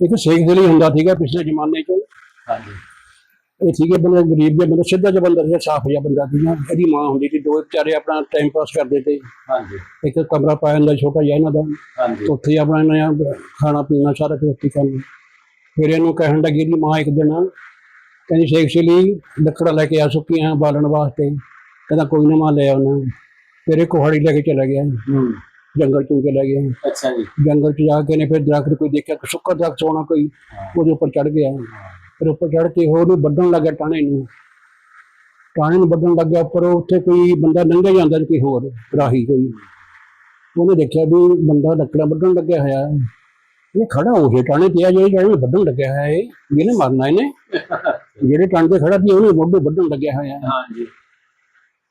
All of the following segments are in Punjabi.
ਇੱਕ ਸ਼ੇਖ ਦੇ ਲਈ ਹੁੰਦਾ ਸੀਗਾ ਪਿਛਲੇ ਜ਼ਮਾਨੇ 'ਚ। ਹਾਂਜੀ। ਇਹ ਸੀਗੇ ਬੰਦੇ ਗਰੀਬ ਜਿਹਾ ਬੰਦਾ ਸਿੱਧਾ ਜਿਹਾ ਬੰਦਾ ਸੀ ਸਾਫ਼ ਜਿਹਾ ਬੰਦਾ ਸੀ ਇਹਦੀ ਮਾਂ ਹੁੰਦੀ ਸੀ ਦੋ ਵਿਚਾਰੇ ਆਪਣਾ ਟਾਈਮ ਪਾਸ ਕਰਦੇ ਤੇ ਹਾਂਜੀ। ਇੱਕ ਕਮਰਾ ਪਾਇਆ ਹੁੰਦਾ ਛੋਟਾ ਜਿਹਾ ਇਹਨਾਂ ਦਾ। ਹਾਂਜੀ। ਉੱਥੇ ਹੀ ਆਪਣਾ ਇਹਨਾਂ ਖਾਣਾ ਪੀਣਾ ਸਾਰਾ ਕੁਝ ਉੱਥੇ ਕਰਨਾ ਫਿਰ ਇਹਨੂੰ ਕਹਿਣ ਲੱਗੀ ਦੀ ਮਾਂ ਇੱਕ ਦਿਨ ਕਹਿੰਦੀ ਸ਼ੇਖ ਸ਼ਲੀ ਲੱਕੜਾਂ ਲੈ ਕੇ ਆ ਸੁੱਕੀਆਂ ਬਾਲਣ ਵਾਸਤੇ। ਕਹਿੰਦਾ ਕੋਈ ਨਾ ਮਾਂ ਲੈ ਆਉਣਾ। ਫਿਰ ਇਹ ਕੁਹਾੜੀ ਲੈ ਕੇ ਚਲਾ ਗਿਆ। ਹੂੰ। ਜੰਗਲ ਚੋਂ ਚਲਾ ਗਿਆ ਅੱਛਾ ਜੀ। ਜੰਗਲ ਚ ਜਾ ਕੇ ਨੇ ਫਿਰ ਦਰਖਤ ਕੋਈ ਦੇਖਿਆ ਕਿ ਸੁੱਕਾ ਦਰਖਤ ਹੋਣਾ ਕੋਈ ਉਹਦੇ ਉੱਪਰ ਚੜ ਗਿਆ। ਫਿਰ ਉੱਪਰ ਚੜ ਕੇ ਹੋਰ ਨੂੰ ਵੱਢਣ ਲੱਗਾ ਟਾਣੇ ਨੂੰ। ਟਾਣੇ ਨੂੰ ਵੱਢਣ ਲੱਗਿਆ ਉੱਪਰ ਉੱਥੇ ਕੋਈ ਬੰਦਾ ਲੰਘਿਆ ਜਾਂਦਾ ਕੋਈ ਹੋਰ ਰਾਹੀ ਕੋਈ। ਉਹਨੇ ਦੇਖਿਆ ਵੀ ਬੰਦਾ ਲੱਕੜਾਂ ਵੱਢਣ ਲੱਗਿਆ ਹੋਇਆ। ਇਹ ਖੜਾ ਹੋ ਗਿਆ ਟਾਣੇ ਤੇ ਆ ਜਿਹੜੇ ਨੂੰ ਵੱਢਣ ਲੱਗਿਆ ਹੋਇਆ ਹੈ ਇਹਨੇ ਮਰਨਾ ਇਹਨੇ। ਜਿਹੜੇ ਟਾਣੇ ਤੇ ਖੜਾ ਸੀ ਉਹਨੇ ਮੋਢੇ ਵੱਢਣ ਲੱਗਿਆ ਹੋਇਆ। ਹੈ। ਹਾਂਜੀ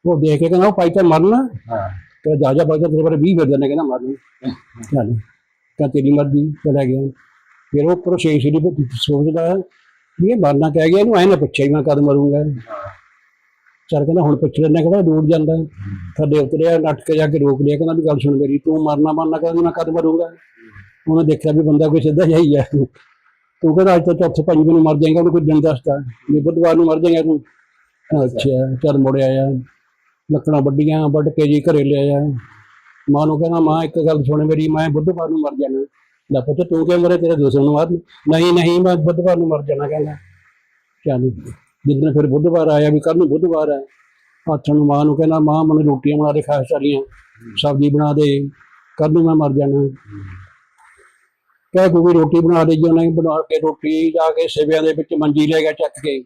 ਉਹ ਦੇਖ ਕੇ ਕਹਿੰਦਾ ਉਹ ਪਾਈ ਤਾਂ ਮਰਨਾ। ਹਾਂ। ਤੇ ਜਾ ਜਾ ਬਾਜਾ ਤੇਰੇ ਬਾਰੇ 20 ਫਿਰਦੇ ਨੇ ਕਹਿੰਦਾ ਮਰਨੀ ਚੱਲ ਤਾਂ ਤੇਰੀ ਮਰਜ਼ੀ, ਚਲਾ ਗਿਆ। ਫਿਰ ਉਹ ਪ੍ਰੋਸੈਸ ਦੀ ਸੋਚਦਾ ਹੈ ਵੀ ਇਹ ਮਰਨਾ ਕਹਿ ਗਿਆ, ਇਹਨੂੰ ਐ ਨਾ ਪੁੱਛਿਆ ਮੈਂ ਕਦ ਮਰੂੰਗਾ। ਚੱਲ ਕਹਿੰਦਾ, ਹੁਣ ਪੁੱਛ ਲੈਣਾ ਕਹਿੰਦਾ ਦੂਰ ਜਾਂਦਾ। ਥੱਲੇ ਉਤਰਿਆ ਨੱਟ ਕੇ ਜਾ ਕੇ ਰੋਕ ਲਿਆ, ਕਹਿੰਦਾ ਵੀ ਗੱਲ ਸੁਣ ਮੇਰੀ, ਤੂੰ ਮਰਨਾ ਮਰਨਾ ਕਹਿੰਦਾ ਮੈਂ ਕਦ ਮਰੂੰਗਾ। ਉਹਨੇ ਦੇਖਿਆ ਵੀ ਬੰਦਾ ਕੋਈ ਸਿੱਧਾ ਜਿਹਾ ਹੀ ਹੈ ਤੂੰ ਕਹਿੰਦਾ, ਅੱਜ ਤਾਂ ਚੌਥੇ ਪੰਜਵੇਂ ਨੂੰ ਮਰ ਜਾਏਗਾ, ਉਹਨੂੰ ਕੋਈ ਦਿਨ ਦੱਸਦਾ। ਵੀ ਬੁੱਧਵਾਰ ਨੂੰ ਮਰ ਜਾਏਗਾ ਤੂੰ। ਅੱਛਾ, ਚੱਲ ਮੁੜ ਆਇਆ। ਲੱਕੜਾਂ ਵੱਡੀਆਂ ਵੱਢ ਕੇ ਜੀ ਘਰੇ ਲਿਆਇਆ ਮਾਂ ਨੂੰ ਕਹਿੰਦਾ ਮਾਂ ਇੱਕ ਗੱਲ ਸੁਣ ਮੇਰੀ ਮੈਂ ਬੁੱਧਵਾਰ ਨੂੰ ਮਰ ਜਾਣਾ। ਲੈ ਪੁੱਤ ਤੂੰ ਕਿਉਂ ਮਰੇ? ਤੇਰੇ ਦੋਸਤ ਨੂੰ ਮਾਰ ਨਹੀਂ ਨਹੀਂ ਮੈਂ ਬੁੱਧਵਾਰ ਨੂੰ ਮਰ ਜਾਣਾ ਕਹਿੰਦਾ। ਚੱਲ ਜਿੱਦਣ ਫਿਰ ਬੁੱਧਵਾਰ ਆਇਆ ਵੀ ਕੱਲ ਨੂੰ ਬੁੱਧਵਾਰ ਹੈ। ਆਥਣ ਨੂੰ ਮਾਂ ਨੂੰ ਕਹਿੰਦਾ ਮਾਂ ਮੈਨੂੰ ਰੋਟੀਆਂ ਬਣਾ ਦੇ ਖਾ ਸਾਰੀਆਂ ਸਬਜ਼ੀ ਬਣਾ ਦੇ ਕੱਲ ਨੂੰ ਮੈਂ ਮਰ ਜਾਣਾ। ਕਹਿ ਕੋਈ ਰੋਟੀ ਬਣਾ ਦੇ ਜੀ ਉਹਨੇ ਬਣਾ ਕੇ ਰੋਟੀ ਜਾ ਕੇ ਸਿਵਿਆਂ ਦੇ ਵਿੱਚ ਮੰਜੀ ਲੈ ਗਿਆ ਚੱਕ ਕੇ।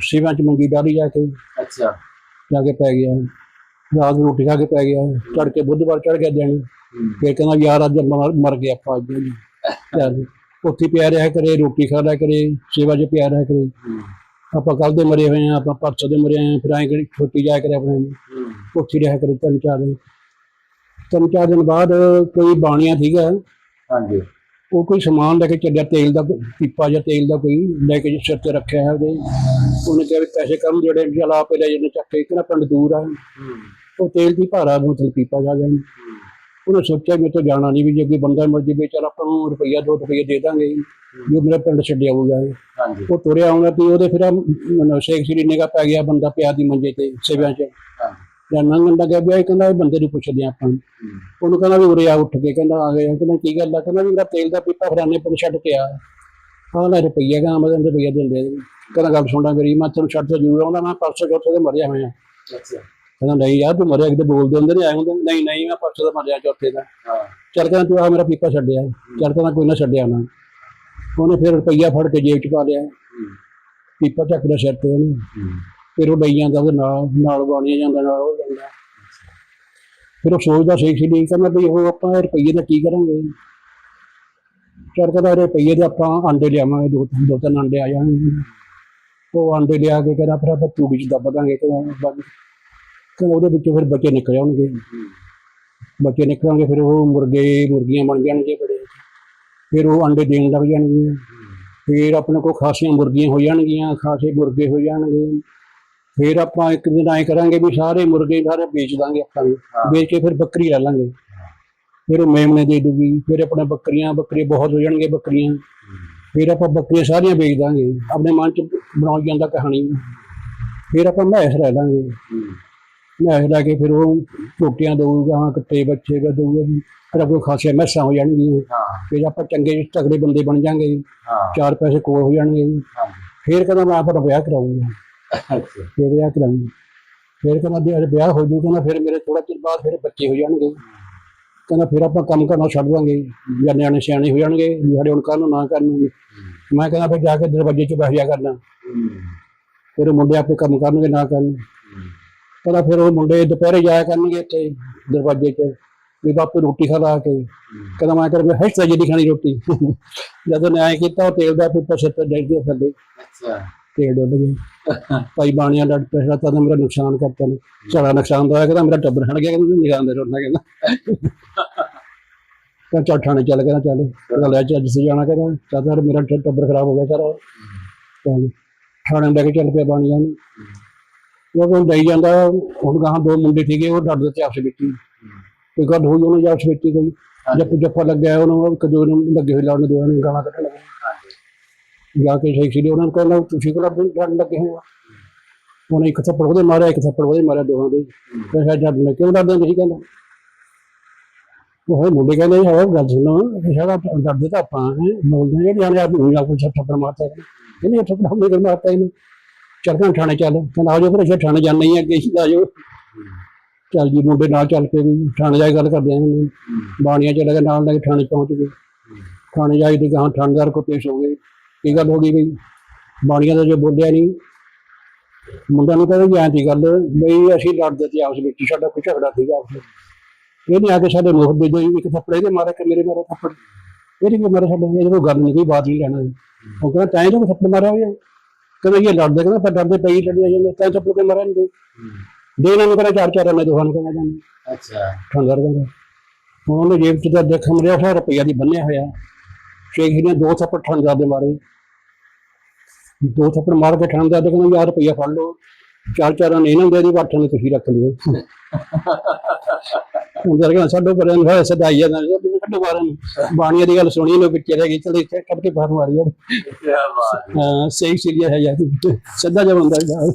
ਸਿਵਿਆਂ 'ਚ ਮੰਜੀ ਡਾਲੀ ਜਾ ਕੇ। ਅੱਛਾ। ਜਾ ਕੇ ਪੈ ਗਿਆ ਰਾਤ ਨੂੰ ਰੋਟੀ ਖਾ ਕੇ ਪੈ ਗਿਆ ਚੜ ਕੇ ਬੁੱਧਵਾਰ ਚੜ ਗਿਆ ਦਿਨ ਫਿਰ ਕਹਿੰਦਾ ਵੀ ਯਾਰ ਅੱਜ ਮਰ ਗਿਆ ਆਪਾਂ ਅੱਜ। ਜੀ ਉੱਥੇ ਪਿਆ ਰਿਹਾ ਕਰੇ ਰੋਟੀ ਖਾ ਲਿਆ ਕਰੇ ਸੇਵਾ 'ਚ ਪਿਆ ਰਿਹਾ ਕਰੇ। ਆਪਾਂ ਕੱਲ ਦੇ ਮਰੇ ਹੋਏ ਆ ਆਪਾਂ ਪਰਸੋਂ ਦੇ ਮਰੇ ਆ ਫਿਰ ਐਂ ਕਰੀ ਛੁੱਟੀ ਜਾ ਕਰੇ ਆਪਣੇ ਉੱਥੇ ਰਿਹਾ ਕਰੇ ਤਿੰਨ ਚਾਰ ਦਿਨ। ਤਿੰਨ ਚਾਰ ਦਿਨ ਬਾਅਦ ਕੋਈ ਬਾਣੀਆਂ ਸੀਗਾ। ਹਾਂਜੀ। ਉਹ ਕੋਈ ਸਮਾਨ ਲੈ ਕੇ ਚੱਲਿਆ ਤੇਲ ਦਾ ਪੀਪਾ ਜਾਂ ਤੇਲ ਦਾ ਕੋਈ ਲੈ ਕੇ ਸਿਰ ਤੇ ਰੱਖਿਆ ਹੈ ਉਹਦੇ। ਉਹਨੇ ਕਿਹਾ ਵੀ ਪੈਸੇ ਕਰਨ ਜਿਹੜੇ ਚਲ ਆਪੇ ਲੈ ਜਾਂਦੇ ਚੱਕ ਕੇ ਕਿਹੜਾ ਪਿੰਡ ਦੂਰ ਆ। ਹੂੰ ਉਹ ਤੇਲ ਦੀ ਭਾਰਾ ਬੋਤਲ ਪੀਪਾ ਜਾ ਜਾਣੀ। ਉਹਨੇ ਸੋਚਿਆ ਵੀ ਇੱਥੋਂ ਜਾਣਾ ਨਹੀਂ ਵੀ ਜੇ ਕੋਈ ਬੰਦਾ ਮਰ ਜਾਵੇ ਚੱਲ ਆਪਾਂ ਨੂੰ ਰੁਪਈਆ ਦੋ ਰੁਪਈਏ ਦੇ ਦਾਂਗੇ ਵੀ ਉਹ ਮੇਰਾ ਪਿੰਡ ਛੱਡਿਆ ਹਾਂਜੀ। ਉਹ ਤੁਰਿਆ ਆਉਣਾ ਤੇ ਉਹਦੇ ਫਿਰ ਸ਼ੇਖ ਸ਼੍ਰੀ ਨਿਗਾ ਪੈ ਗਿਆ ਬੰਦਾ ਪਿਆ ਦੀ ਮੰਜੇ ਤੇ ਸੇਵਿਆਂ 'ਚ। ਹਾਂ ਜਾਂ ਨੰਗਣ ਲੱਗਾ ਵੀ ਇਹ ਕਹਿੰਦਾ ਇਹ ਬੰਦੇ ਨੂੰ ਪੁੱਛਦੇ ਹਾਂ ਆਪਾਂ। ਹੂੰ ਉਹਨੂੰ ਕਹਿੰਦਾ ਵੀ ਉਰੇ ਆ ਉੱਠ ਕੇ ਕਹਿੰਦਾ ਆ ਗਿਆ। ਕਹਿੰਦਾ ਕੀ ਗੱਲ ਆ? ਕਹਿੰਦਾ ਵੀ ਮੇਰਾ ਤੇਲ ਦਾ ਪੀਪਾ ਫਰਾਨੇ ਪਰ ਛੱਡ ਕੇ ਆ। ਆਹ ਲੈ ਰੁਪਈਆ ਕਹਿੰਦਾ ਮੈਂ ਤੈਨੂੰ ਰੁਪਈਆ ਦਿੰਦੇ ਕਹਿੰਦਾ ਗੱਲ ਸੁਣਦਾ ਮੇਰੀ ਮੈਂ ਤੈਨੂੰ ਛੱਡ ਤੇ ਜ਼ਰੂਰ ਆਉਂਦਾ ਮੈਂ ਪਰਸੋਂ ਚੌਥੇ ਤੇ ਮਰਿਆ ਹੋਇਆ। ਅੱਛਾ। ਕਹਿੰਦਾ ਨਹੀਂ ਯਾਰ ਤੂੰ ਮਰਿਆ ਕਿਤੇ ਬੋਲਦੇ ਹੁੰਦੇ ਨੇ ਆਏ ਹੁੰਦੇ। ਨਹੀਂ ਨਹੀਂ ਮੈਂ ਪਰਸੋਂ ਦਾ ਮਰਿਆ ਚੌਥੇ ਦਾ ਹਾਂ। ਚੱਲ ਕਹਿੰਦਾ ਤੂੰ ਆ ਮੇਰਾ ਪੀਪਾ ਛੱਡਿਆ। ਚੱਲ ਕਹਿੰਦਾ ਕੋਈ ਨਾ ਛੱਡਿਆ ਨਾ ਉਹਨੇ ਫਿਰ ਰੁਪਈਆ ਫੜ ਕੇ ਜੇਬ 'ਚ ਪਾ ਲਿਆ। ਪੀਪਾ ਚੱਕ ਲਿਆ ਸਿਰ ਤੇ ਉਹਨੇ। ਫਿਰ ਉਹ ਲਈ ਜਾਂਦਾ ਉਹਦੇ ਨਾਲ ਨਾਲ ਬਾਣੀਆਂ ਜਾਂਦਾ ਨਾਲ ਉਹ ਜਾਂਦਾ। ਫਿਰ ਉਹ ਸੋਚਦਾ ਸੀ ਸੀ ਨਹੀਂ ਕਹਿੰਦਾ ਵੀ ਉਹ ਆਪਾਂ ਰੁਪਈਏ ਦਾ ਕੀ ਕਰਾਂਗੇ। ਇਹ ਰੁਪਈਏ ਦੇ ਆਪਾਂ ਆਂਡੇ ਲਿਆਵਾਂਗੇ ਦੋ ਤਿੰਨ ਦੋ ਤਿੰਨ ਆਂਡੇ ਆ ਜਾਣਗੇ। ਉਹ ਆਂਡੇ ਲਿਆ ਕੇ ਕਹਿੰਦਾ ਫਿਰ ਆਪਾਂ ਤੂੜੀ 'ਚ ਦੱਬ ਦਾਂਗੇ ਬਾਕੀ ਕਹਿੰਦਾ ਉਹਦੇ ਵਿੱਚੋਂ ਫਿਰ ਬੱਚੇ ਨਿਕਲ ਆਉਣਗੇ। ਬੱਚੇ ਨਿਕਲਣਗੇ ਫਿਰ ਉਹ ਮੁਰਗੇ ਮੁਰਗੀਆਂ ਬਣ ਜਾਣਗੇ ਬੜੇ। ਫਿਰ ਉਹ ਅੰਡੇ ਦੇਣ ਲੱਗ ਜਾਣਗੇ। ਫਿਰ ਆਪਣੇ ਕੋਲ ਖਾਸੀਆਂ ਮੁਰਗੀਆਂ ਹੋ ਜਾਣਗੀਆਂ ਖਾਸੇ ਮੁਰਗੇ ਹੋ ਜਾਣਗੇ। ਫਿਰ ਆਪਾਂ ਇੱਕ ਦਿਨ ਐ ਕਰਾਂਗੇ ਵੀ ਸਾਰੇ ਮੁਰਗੇ ਸਾਰੇ ਵੇਚ ਦਾਂਗੇ ਆਪਾਂ। ਵੇਚ ਕੇ ਫਿਰ ਬੱਕਰੀ ਲੈ ਲਾਂਗੇ। ਫਿਰ ਉਹ ਮੇਮਣੇ ਦੇ ਦੂਗੀ ਫਿਰ ਆਪਣੇ ਬੱਕਰੀਆਂ ਬੱਕਰੇ ਬਹੁਤ ਹੋ ਜਾਣਗੇ ਬੱਕਰੀਆਂ। ਫਿਰ ਆਪਾਂ ਬੱਕਰੀਆਂ ਸਾਰੀਆਂ ਵੇਚ ਦਾਂਗੇ। ਆਪਣੇ ਮਨ ਚ ਬਣਾਉ ਜਾਂਦਾ ਕਹਾਣੀ। ਫਿਰ ਆਪਾਂ ਮੈਸ ਲੈ ਲਾਂਗੇ। ਹੂੰ ਮੈਸ ਲੈ ਕੇ ਫਿਰ ਉਹ ਟੋਟੀਆਂ ਦਊਗਾ ਕੱਟੇ ਬੱਚੇ ਦਾ ਦਊਗਾ। ਜੀ ਫਿਰ ਆਪਣੇ ਖਾਸੇ ਮੈਸਾਂ ਹੋ ਜਾਣਗੀਆਂ। ਹਾਂ। ਫਿਰ ਆਪਾਂ ਚੰਗੇ ਤਗੜੇ ਬੰਦੇ ਬਣ ਜਾਾਂਗੇ। ਹਾਂ। ਚਾਰ ਪੈਸੇ ਕੋਲ ਹੋ ਜਾਣਗੇ। ਜੀ। ਹਾਂ। ਫਿਰ ਕਹਿੰਦਾ ਮੈਂ ਆਪਣਾ ਵਿਆਹ ਕਰਾਉਂਗਾ ਅੱਛਾ। ਫਿਰ ਵਿਆਹ ਕਰਾਉਂਗਾ ਫਿਰ ਕਹਿੰਦਾ ਜੇ ਵਿਆਹ ਹੋ ਜੂ ਕਹਿੰਦਾ ਫਿਰ ਮੇਰੇ ਥੋੜਾ ਚਿਰ ਬਾਅਦ ਫਿਰ ਬੱਚੇ ਹੋ ਜਾਣਗੇ। ਕਹਿੰਦਾ ਫਿਰ ਆਪਾਂ ਕੰਮ ਕਰਨਾ ਛੱਡ ਦਾਂਗੇ। ਜਾਂ ਨਿਆਣੇ ਸਿਆਣੇ ਹੋ ਜਾਣਗੇ ਵੀ ਸਾਡੇ ਹੁਣ ਕਰਨ ਨਾ ਕਰਨ ਮੈਂ ਕਹਿੰਦਾ ਫਿਰ ਜਾ ਕੇ ਦਰਵਾਜ਼ੇ 'ਚ ਬਹਿ ਜਾ ਕਰਨਾ। ਫਿਰ ਉਹ ਮੁੰਡੇ ਆਪੇ ਕੰਮ ਕਰਨਗੇ ਨਾ ਕਰਨ। ਕਹਿੰਦਾ ਫਿਰ ਉਹ ਮੁੰਡੇ ਦੁਪਹਿਰੇ ਜਾਇਆ ਕਰਨਗੇ ਇੱਥੇ ਦਰਵਾਜ਼ੇ 'ਚ ਵੀ ਬਾਪੂ ਰੋਟੀ ਖਾ ਲਾ ਕੇ। ਕਹਿੰਦਾ ਮੈਂ ਕਰ ਮੈਂ ਹੱਥ ਜਿਹੜੀ ਖਾਣੀ ਰੋਟੀ। ਜਦੋਂ ਨਿਆਂ ਕੀਤਾ ਉਹ ਤੇਲ ਦਾ ਪੀਪਾ ਸਿਰ ਤੇ ਡਿੱਗ ਗਿਆ ਥੱਲੇ। ਅੱਛਾ। ਤੇਲ ਡੁੱਲ ਗਿਆ। ਭਾਈ ਬਾਣੀਆਂ ਦਾ ਪੈਸਾ ਤਾਂ ਮੇਰਾ ਨੁਕਸਾਨ ਕਰਤਾ ਨੇ। ਸਾਡਾ ਨੁਕਸਾਨ ਦਾ ਕਹਿੰਦਾ ਮੇਰਾ ਟੱਬਰ ਹਟ ਗਿਆ ਕਹਿੰਦਾ ਨਿਗਾਹ ਦੇ ਰੋਣਾ ਕਹਿੰਦਾ। ਕਹਿੰਦਾ ਚੱਲ ਥਾਣੇ ਚੱਲ ਕਹਿੰਦਾ ਚੱਲ। ਕਹਿੰਦਾ ਲੈ ਚੱਲ ਜਿਸ ਜਾਣਾ ਕਹਿੰਦਾ। ਚਾਚਾ ਯਾਰ ਮੇਰਾ ਟੱਬਰ ਖਰਾਬ ਹੋ ਗਿਆ ਸਾਰਾ। ਕਹਿੰਦਾ ਥਾਣੇ ਲੈ ਕੇ ਚੱਲ ਪਿਆ ਬਾਣੀਆਂ ਨੂੰ। ਉਹ ਕੋਲ ਡਈ ਜਾਂਦਾ ਹੁਣ ਗਾਹਾਂ ਦੋ ਮੁੰਡੇ ਸੀਗੇ ਉਹ ਡਰਦੇ ਤੇ ਆਪਸ ਵਿੱਚ। ਕੋਈ ਗੱਲ ਹੋਈ ਉਹਨੇ ਆਪਸ ਵਿੱਚ ਕੋਈ ਜੱਪ ਜੱਫਾ ਲੱਗਿਆ ਉਹਨੂੰ ਇੱਕ ਦੋ ਨੂੰ ਲੱਗੇ ਹੋਏ ਲਾਉਣ ਦੋਹਾਂ ਨੂੰ ਗਾਲਾਂ ਕੱਢਣ ਲੱਗੇ। ਜਾ ਕੇ ਸ਼ੇਖ ਸੀ ਉਹਨਾਂ ਨੂੰ ਕਹਿੰਦਾ ਤੁਸੀਂ ਕਿਹੜਾ ਡਰਨ ਲੱਗੇ ਹੋ ਉਹਨੇ ਇੱਕ ਥੱਪੜ ਉਹਦੇ ਮਾਰਿਆ, ਇੱਕ ਥੱਪੜ ਉਹਦੇ ਮਾਰਿਆ ਦੋਹਾਂ ਦੇ। ਫਿਰ ਸ਼ਾਇਦ ਡਰਨ ਲੱਗੇ ਕਿਉਂ ਡਰਦੇ ਤੁਸੀਂ ਕਹਿੰਦਾ? ਉਹ ਹੋਏ ਮੁੰਡੇ ਕਹਿੰਦੇ ਹੋ ਗੱਲ ਸੁਣੋ ਸ਼ਾਇਦ ਡਰਦੇ ਤਾਂ ਆਪਾਂ ਹੈ ਬੋਲਦੇ ਜਿਹੜੇ ਜਾਣੇ ਆਪ ਨੂੰ ਆਪਕੋ ਥੱਪੜ ਮਾਰਤਾ ਇਹਨੇ ਥੱਪੜ ਹਮਲੇ ਕਰ ਮਾਰਤਾ ਇਹਨੂੰ। ਚਰਕਾਂ ਥਾਣੇ ਚੱਲ, ਕਹਿੰਦਾ ਆਜੋ ਫਿਰ, ਅਸੀਂ ਥਾਣੇ ਜਾਣਾ ਹੀ, ਅੱਗੇ ਹੀ ਆਜੋ ਚੱਲ ਜੀ, ਮੁੰਡੇ ਨਾਲ ਚੱਲ ਕੇ ਵੀ, ਥਾਣੇ ਜਾ ਕੇ ਗੱਲ ਕਰਦੇ ਆਂ ਬਾਣੀਆਂ ਚ ਲਗੇ ਨਾਲ ਲੈ ਕੇ ਥਾਣੇ ਪਹੁੰਚ ਗਏ। ਥਾਣੇ ਜਾ ਕੇ ਤੇ ਗਾਂ ਥਾਣੇਦਾਰ ਕੋ ਪੇਸ਼ ਹੋ ਗਏ। ਕੀ ਗੱਲ ਹੋ ਗਈ ਬਈ? ਬਾਣੀਆਂ ਦਾ ਜੋ ਬੋਲਿਆ ਨਹੀਂ ਮੁੰਡਾ ਨੂੰ ਕਹਿੰਦਾ ਜੀ ਦੀ ਗੱਲ ਬਈ ਅਸੀਂ ਲੜਦੇ ਤੇ ਆਪਸ ਵਿੱਚ ਸਾਡਾ ਕੋਈ ਝਗੜਾ ਸੀਗਾ ਆਪਸ ਵਿੱਚ। ਇਹਨੇ ਆ ਕੇ ਸਾਡੇ ਮੁਖ ਦੇ ਦੋ ਇੱਕ ਥੱਪੜੇ ਦੇ ਮਾਰਿਆ ਕਿ ਮੇਰੇ ਮਾਰੇ ਥੱਪੜ। ਇਹਦੇ ਵੀ ਮਾਰੇ ਸਾਡੇ ਇਹਦੇ ਕੋਈ ਗੱਲ ਨਹੀਂ ਕੋਈ ਬਾਤ ਨਹੀਂ ਲੈਣਾ ਉਹ ਕਹਿੰਦਾ ਤਾਂ ਇਹਨੂੰ ਥੱਪੜ ਮਾਰਿਆ ਹੋਇਆ। ਕਹਿੰਦਾ ਇਹ ਲੜਦੇ ਕਹਿੰਦਾ ਪਰ ਡਰਦੇ ਪਈ ਲੜੀ ਜਾਂਦੇ ਤਾਂ ਥੱਪੜ ਕੇ ਮਾਰਿਆ ਨਹੀਂ ਦੇ ਇਹਨਾਂ ਨੂੰ ਕਹਿੰਦਾ ਚਾਰ ਚਾਰ ਨੇ ਦੋਹਾਂ ਨੂੰ ਕਹਿੰਦਾ ਜਾਂਦੇ ਅੱਛਾ। ਠੰਡਰ ਕਹਿੰਦਾ। ਉਹਨੇ ਜੇਬ 'ਚ ਤਾਂ ਦੇਖ ਮਰਿਆ ਹੋਇਆ ਰੁਪਈਆ ਦੀ ਬੰਨਿਆ ਹੋਇਆ। ਨੇ ਦੋ ਥੱਪੜ ਠੰਡਰ ਦੇ ਮਾਰੇ। ਦੋ ਥੱਪੜ ਮਾਰ ਕੇ ਠੰਡਰ ਦੇ ਕਹਿੰਦਾ ਯਾਰ ਰੁਪਈਆ ਫੜ ਲਓ। ਚਾਰ ਚਾਰਾਂ ਨੇ ਇਹਨਾਂ ਦੇ ਦੀ ਵਾਠਾਂ ਨੇ ਤੁਸੀਂ ਰੱਖ ਲਿਓ ਉਹ ਕਹਿੰਦਾ ਸਾਡੋ ਪਰੇ ਨੂੰ ਸਦਾਈ ਜਾਂਦਾ ਕੱਢੋ ਬਾਹਰ ਨੂੰ। ਬਾਣੀਆਂ ਦੀ ਗੱਲ ਸੁਣੀ ਲੋ ਪਿੱਛੇ ਰਹਿ ਗਈ ਚਲੇ ਇੱਥੇ ਕੱਢ ਕੇ ਬਾਹਰ ਮਾਰੀ ਯਾਰ ਕੀ ਬਾਤ ਹਾਂ। ਸਹੀ ਸੀਰੀਆ ਹੈ ਯਾਰ। ਬੰਦਾ ਯਾਰ